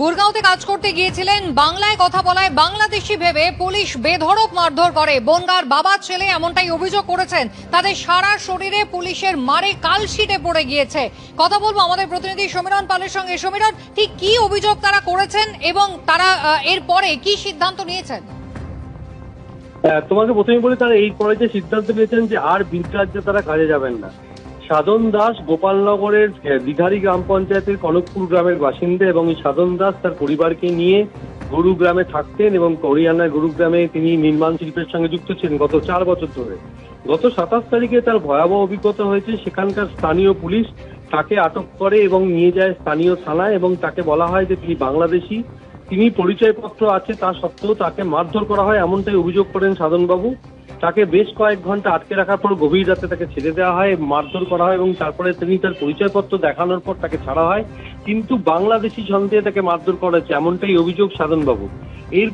গুরগাঁওতে কাজ করতে গিয়েছিলেন, বাংলায় কথা বলায় বাংলাদেশি ভেবে পুলিশ বেধড়ক মারধর করে। বনগার বাবা ছেলে এমনটাই অভিযোগ করেছেন, তাদের সারা শরীরে পুলিশের মারে কালশিটে পড়ে গিয়েছে। কথা বলব আমাদের প্রতিনিধি সমীরণ পালের সঙ্গে। সমীরণ, ঠিক কি অভিযোগ তারা করেছেন এবং তারা এর পরে কি সিদ্ধান্ত নিয়েছেন? তোমাকে প্রথমে বলি, তারা এই যে সিদ্ধান্ত নিয়েছেন যে আর বিদ্রাজ্যে তারা কাজে যাবেন না। সাধন দাস গোপালনগরের দিঘারি গ্রাম পঞ্চায়েতের কনকপুর গ্রামের বাসিন্দা এবং এই সাধন দাস তার পরিবারকে নিয়ে গুরুগ্রামে থাকতেন এবং হরিয়ানার গুরুগ্রামে তিনি নির্মাণ শিল্পের সঙ্গে যুক্ত ছিলেন গত চার বছর ধরে। গত সাতাশ তারিখে তার ভয়াবহ অভিজ্ঞতা হয়েছে, সেখানকার স্থানীয় পুলিশ তাকে আটক করে এবং নিয়ে যায় স্থানীয় থানায় এবং তাকে বলা হয় যে তিনি বাংলাদেশি, তিনি পরিচয়পত্র আছে তা সত্ত্বেও তাকে মারধর করা হয় এমনটাই অভিযোগ করেন সাধনবাবু। তাকে বেশ কয়েক ঘণ্টা আটকে রাখার পর গভীর রাতে তাকে ছেড়ে দেওয়া হয়, মারধর করা হয় এবং তারপরে তিনি তার পরিচয়পত্র দেখানোর পর তাকে ছাড়া হয়। কিন্তু বাংলাদেশি সন্দেহে তাকে মারধর করা হয়েছে, এমনটাই অভিযোগ সাধনবাবু এর